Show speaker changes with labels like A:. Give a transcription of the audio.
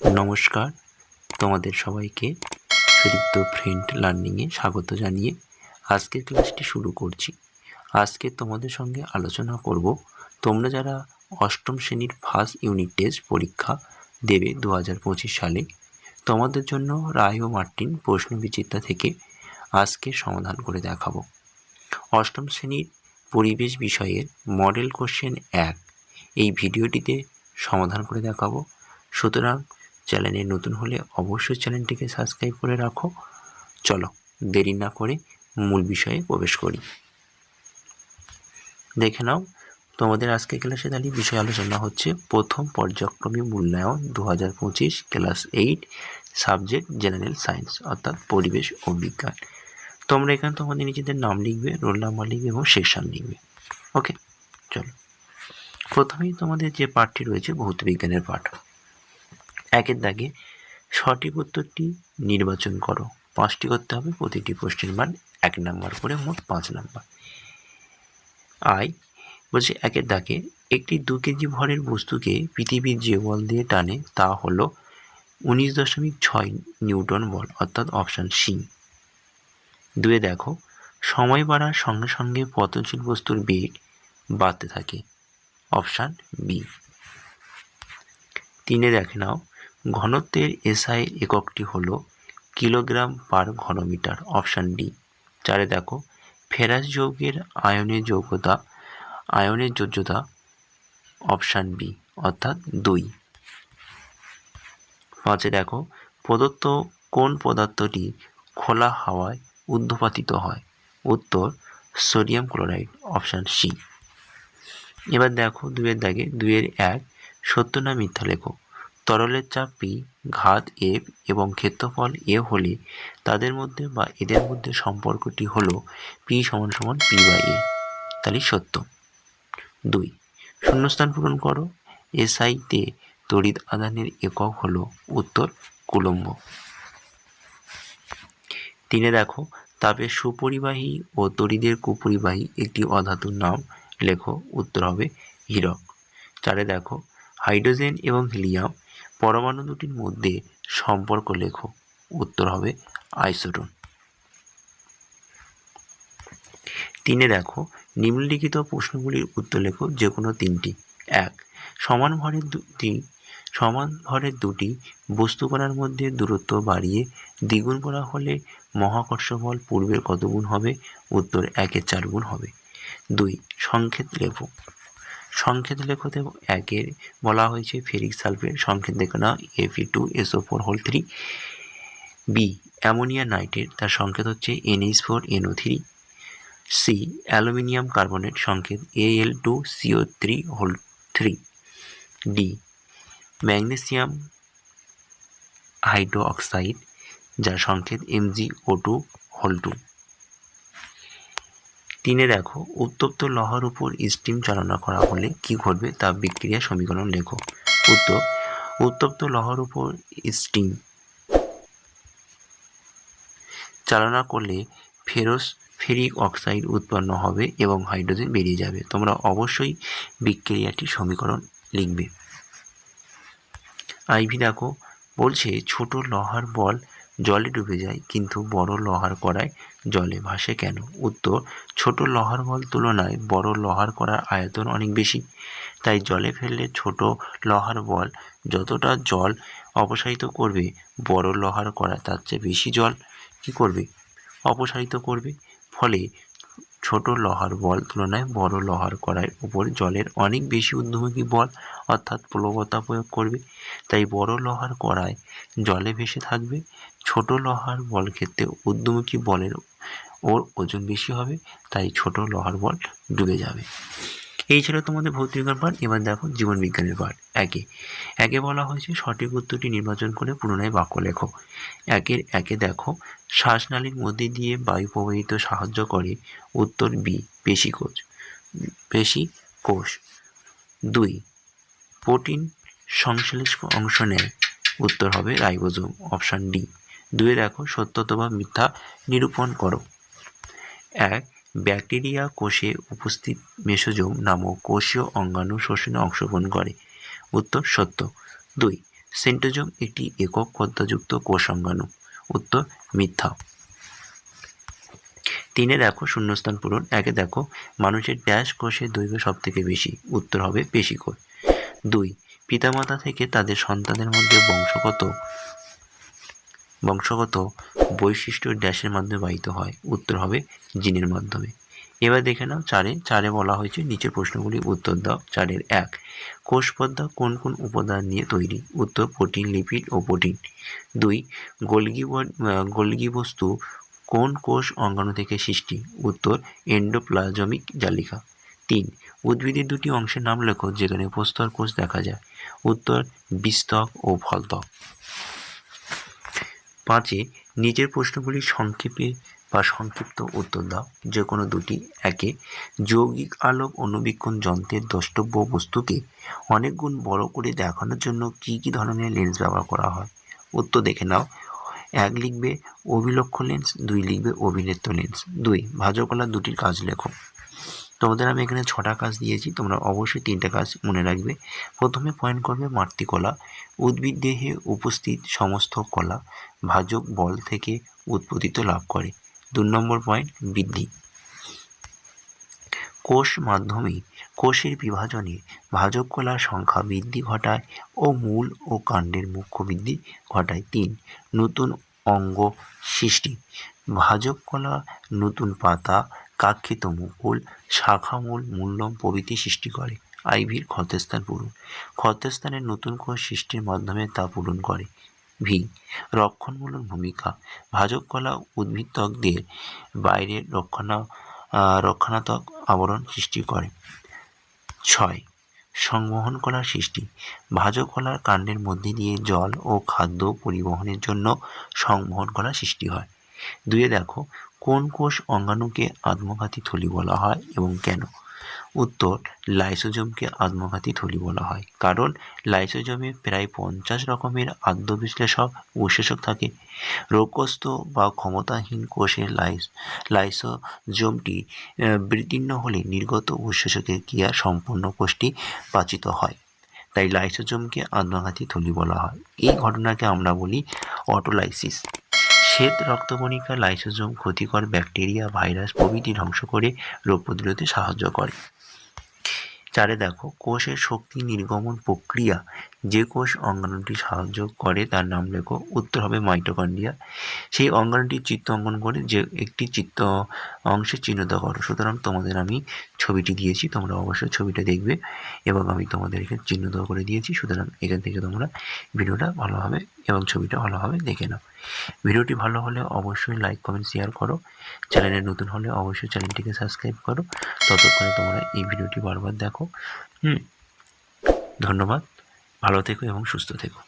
A: নমস্কার। তোমাদের সবাইকে সুদীপ্ত ফ্রেন্ড লার্নিংয়ে স্বাগত জানিয়ে আজকের ক্লাসটি শুরু করছি। আজকে তোমাদের সঙ্গে আলোচনা করব, তোমরা যারা অষ্টম শ্রেণির ফার্স্ট ইউনিট টেস্ট পরীক্ষা দেবে দু হাজার পঁচিশ সালে, তোমাদের জন্য রায় ও মার্টিন প্রশ্ন বিচিত্রা থেকে আজকে সমাধান করে দেখাবো। অষ্টম শ্রেণির পরিবেশ বিষয়ের মডেল কোশ্চেন এক, এই ভিডিওটিতে সমাধান করে দেখাবো। সুতরাং চ্যানেলে নতুন হলে অবশ্যই চ্যানেলটিকে সাবস্ক্রাইব করে রাখো। চলো, দেরি না করে মূল বিষয়ে প্রবেশ করি। দেখে নাও, তোমাদের আজকে ক্লাসে দাঁড়িয়ে বিষয় আলোচনা হচ্ছে প্রথম পর্যায়ক্রমিক মূল্যায়ন দু হাজার পঁচিশ class eight subject general science, অর্থাৎ পরিবেশ ও বিজ্ঞান। তোমরা এখানে তোমাদের নিজেদের নাম লিখবে, রোল নাম্বার লিখবে এবং সেকশন লিখবে। ওকে, চলো। প্রথমেই তোমাদের যে পাঠটি রয়েছে ভৌত বিজ্ঞানের পাঠ। একের দাগে সঠিক উত্তরটি নির্বাচন করো। পাঁচটি করতে হবে, প্রতিটি প্রশ্নের মান এক নাম্বার করে মোট পাঁচ নাম্বার। আই বলছে, একের দাগে একটি দু কেজি ভরের বস্তুকে পৃথিবীর যে বল দিয়ে টানে তা হলো উনিশ দশমিক ছয় নিউটন বল, অর্থাৎ অপশান সি। দুয়ে দেখো, সময় বাড়ার সঙ্গে সঙ্গে পতনশীল বস্তুর বেগ বাড়তে থাকে। Option B. তিনে দেখে নাও ঘনত্বের এসআই এককটি হলো কিলোগ্রাম পার ঘনমিটার, অপশান ডি। চারে দেখো, ফেরাস যৌগের আয়নের যোগ্যতা আয়নের যোজ্যতা, অপশান বি, অর্থাৎ দুই। পাঁচে দেখো, প্রদত্ত কোন পদার্থটি খোলা হাওয়ায় ঊর্ধ্বপাতিত হয়? উত্তর, সোডিয়াম ক্লোরাইড, অপশান সি। এবার দেখো দুয়ের দাগে দুয়ের এক সত্য না মিথ্যা লেখো তরলের চাপ পি ঘাত এফ এবং ক্ষেত্রফল এ হলে তাদের মধ্যে বা এদের মধ্যে সম্পর্কটি হল পি সমান সমান পি বাই এ তাহলে সত্য। দুই, শূন্যস্থান পূরণ করো। এসআইতে তড়িৎ আদানের একক হল উত্তর কুলম্ব। তিনে দেখো, তাপের সুপরিবাহী ও তড়িদের কুপরিবাহী একটি অধাতুর নাম লেখো, উত্তর হবে হীরক। চারে দেখো, হাইড্রোজেন এবং হিলিয়াম পরমাণু দুটির মধ্যে সম্পর্ক লেখো। উত্তর হবে আইসোটোন। তিনে দেখো, নিম্নলিখিত প্রশ্নগুলির উত্তর লেখো যে কোনো তিনটি। এক, সমান ভরের দুটি, সমান ভরের দুটি বস্তু কণার মধ্যে দূরত্ব বাড়িয়ে দ্বিগুণ করা হলে মহাকর্ষ বল পূর্বের কত গুণ হবে? উত্তর একের চার গুণ হবে। দুই সংকেত লেখো। সংকেত লেখতে একের বলা হয়েছে ফেরিক সালফেট সংকেত দেখো না FE two SO four whole three B ammonia nitrate, তার সংকেত হচ্ছে NH four NO three C aluminium carbonate, সংকেত AL two CO three whole three D magnesium hydro oxide যার সংকেত MG O two whole two তিনে দেখো, উত্তপ্ত লহার উপর স্টিম চালনা করা হলে কি ঘটবে তা বিক্রিয়া সমীকরণ লেখো। উত্তর, উত্তপ্ত লহার উপর স্টিম চালনা করলে ফেরোস ফেরিক অক্সাইড উৎপন্ন হবে এবং হাইড্রোজেন বেরিয়ে যাবে। তোমরা অবশ্যই বিক্রিয়াটি সমীকরণ লিখবে। আইভি দেখো, বলছে ছোট লহার বল জলে ডুবে যায়, কিন্তু বড় লোহার কড়ায় জলে ভাসে কেন? উত্তর, ছোট লোহার বল তুলনায় বড় লোহার করার আয়তন অনেক বেশি। তাই জলে ফেললে ছোট লোহার বল যতটা জল অপসারিত করবে, বড় লোহার কড়া তার চেয়ে বেশি জল কী করবে? অপসারিত করবে। ফলে ছোট লোহার বল তুলনায় বড় লোহার কড়াইয়ের উপর জলের অনেক বেশি ঊর্ধ্বমুখী বল অর্থাৎ প্লবতা প্রয়োগ করবে। তাই বড় লোহার কড়ায় জলে ভেসে থাকবে। ছোট লোহার বল ক্ষেত্রে ঊর্ধ্বমুখী বলের ওর ওজন বেশি হবে, তাই ছোট লোহার বল ডুবে যাবে। এই ছিল তোমাদের ভৌতিকার পাঠ। এবার দেখো জীবন বিজ্ঞানের পাঠ। একে একে বলা হয়েছে সঠিক উত্তরটি নির্বাচন করে পুনরায় বাক্য লেখো। একের একে দেখো, শ্বাসনালীর মধ্যে দিয়ে বায়ু প্রবাহিত সাহায্য করে। উত্তর বি, পেশি কোষ। পেশি কোষ। দুই, প্রোটিন সংশ্লেষ অংশ নেয়। উত্তর হবে রাইবোজোম, অপশান ডি। দুয়ে দেখো সত্য অথবা মিথ্যা নিরূপণ করো। এক, ব্যাকটেরিয়া কোষে উপস্থিত মেসোজোম নামক কোষীয় অঙ্গাণু শোষণে অংশগ্রহণ করে। উত্তর, সত্য। দুই, সেন্টোজোম একটি একক পদ্মাযুক্ত কোষ অঙ্গাণু। উত্তর, মিথ্যা। তিনে দেখো শূন্যস্থান পূরণ, একে দেখো মানুষের ড্যাশ কোষের দৈর্ঘ্য সব থেকে বেশি, উত্তর হবে পেশিকোষ। দুই, পিতামাতা থেকে তাদের সন্তানের মধ্যে বংশগত বংশগত বৈশিষ্ট্য ড্যাশের মাধ্যমে বাহিত হয়। উত্তর হবে জিনের মাধ্যমে। এবার দেখে নাও চারে। চারে বলা হয়েছে, নিচের প্রশ্নগুলি উত্তর দাও। চারের এক কোষ পর্দা কোন কোন উপাদান নিয়ে তৈরি? উত্তর, প্রোটিন, লিপিড ও প্রোটিন। দুই, গোলগি গোলগি বস্তু কোন কোষ অঙ্গাণু থেকে সৃষ্টি? উত্তর, এন্ডোপ্লাজমিক জালিকা। তিন, উদ্ভিদের দুটি অংশের নাম লেখো যেখানে প্রস্তর কোষ দেখা যায়। উত্তর, বিস্তক ও ফলতক পাঁচে নিচের প্রশ্নগুলি সংক্ষেপে বা সংক্ষিপ্ত উত্তর দাও। যে কোনো দুটি। একে, যৌগিক আলোক অনুবীক্ষণ যন্ত্রের দ্রষ্টব্য বস্তুকে অনেক গুণ বড় করে দেখানোর জন্য কী কী ধরনের লেন্স ব্যবহার করা হয়? উত্তর দেখে নাও। এক লিখবে অভিলক্ষ লেন্স দুই লিখবে অভিনেত্র লেন্স দুই ভাজকলার দুটির কাজ লেখো। তোমাদের আমি এখানে ছটা কাজ দিয়েছি, তোমরা অবশ্যই তিনটা কাজ মনে রাখবে। প্রথমে পয়েন্ট করবে মাতৃকলা উদ্ভিদ দেহে উপস্থিত সমস্ত কলা ভাজক বল থেকে উৎপত্তিত লাভ করে। দু নম্বর পয়েন্ট, বৃদ্ধি। কোষ মাধ্যমে, কোষের বিভাজনে ভাজক কলার সংখ্যা বৃদ্ধি ঘটায় ও মূল ও কাণ্ডের মুখ্য বৃদ্ধি ঘটায়। তিন, নতুন অঙ্গ সৃষ্টি। ভাজক কলা নতুন পাতা কাক্ষিত মুকুল, শাখামূল, মূল্যম প্রভৃতি সৃষ্টি করে। আইভির ক্ষতস্থান পূরণ। ক্ষতস্থানের নতুন কোষ সৃষ্টির মাধ্যমে তা পূরণ করে। ভি, রক্ষণমূলক ভূমিকা। ভাজক কলা উদ্ভিদকদের বাইরে রক্ষণা রক্ষণাত্মক আবরণ সৃষ্টি করে। ছয়, সংবহন কলার সৃষ্টি। ভাজক কলার কাণ্ডের মধ্যে দিয়ে জল ও খাদ্য পরিবহনের জন্য সংবহন কলা সৃষ্টি হয়। দুয়ে দেখো কোন কোষ অঙ্গাণুকে আত্মঘাতী থলি বলা হয় এবং কেন? উত্তর লাইসোজোমকে আত্মঘাতী থলি বলা হয় কারণ লাইসোজোমে প্রায় পঞ্চাশ রকমের আদ্য বিশ্লেষক থাকে। রোগগ্রস্ত বা ক্ষমতাহীন কোষের লাইস লাইসোজোমটি আহ, বিদীর্ণ হলে নির্গত উৎসেচকের ক্রিয়া সম্পূর্ণ কোষটি পাচিত হয়। তাই লাইসোজোমকে আত্মঘাতী থলি বলা হয়। এই ঘটনাকে আমরা বলি অটোলাইসিস। শ্বেত রক্তকণিকা, লাইসোজোম, ক্ষতিকর ব্যাকটেরিয়া, ভাইরাস প্রভৃতি ধ্বংস করে রোগ প্রতিরোধে সাহায্য করে। চারে দেখো, কোষের শক্তি নির্গমন প্রক্রিয়া যে কোষ অঙ্গাণুটি সাহায্য করে তার নাম লেখো, উত্তর হবে মাইটোকন্ড্রিয়া। সেই অঙ্গাণুটির চিত্ত অঙ্কন করে যে একটি চিত্ত অংশে চিহ্নিত করো। সুতরাং তোমাদের আমি ছবিটি দিয়েছি, তোমরা অবশ্যই ছবিটা দেখবে এবং আমি তোমাদেরকে চিহ্নিত করে দিয়েছি। সুতরাং এখান থেকে তোমরা ভিডিওটা ভালোভাবে এবং ছবিটা ভালোভাবে দেখে নাও। ভিডিওটি ভালো হলে অবশ্যই লাইক, কমেন্ট, শেয়ার করো। চ্যানেলে নতুন হলে অবশ্যই চ্যানেলটিকে সাবস্ক্রাইব করো। ততক্ষণে তোমরা এই ভিডিওটি বারবার দেখো। হুম, ধন্যবাদ। ভালো থেকো এবং সুস্থ থেকো।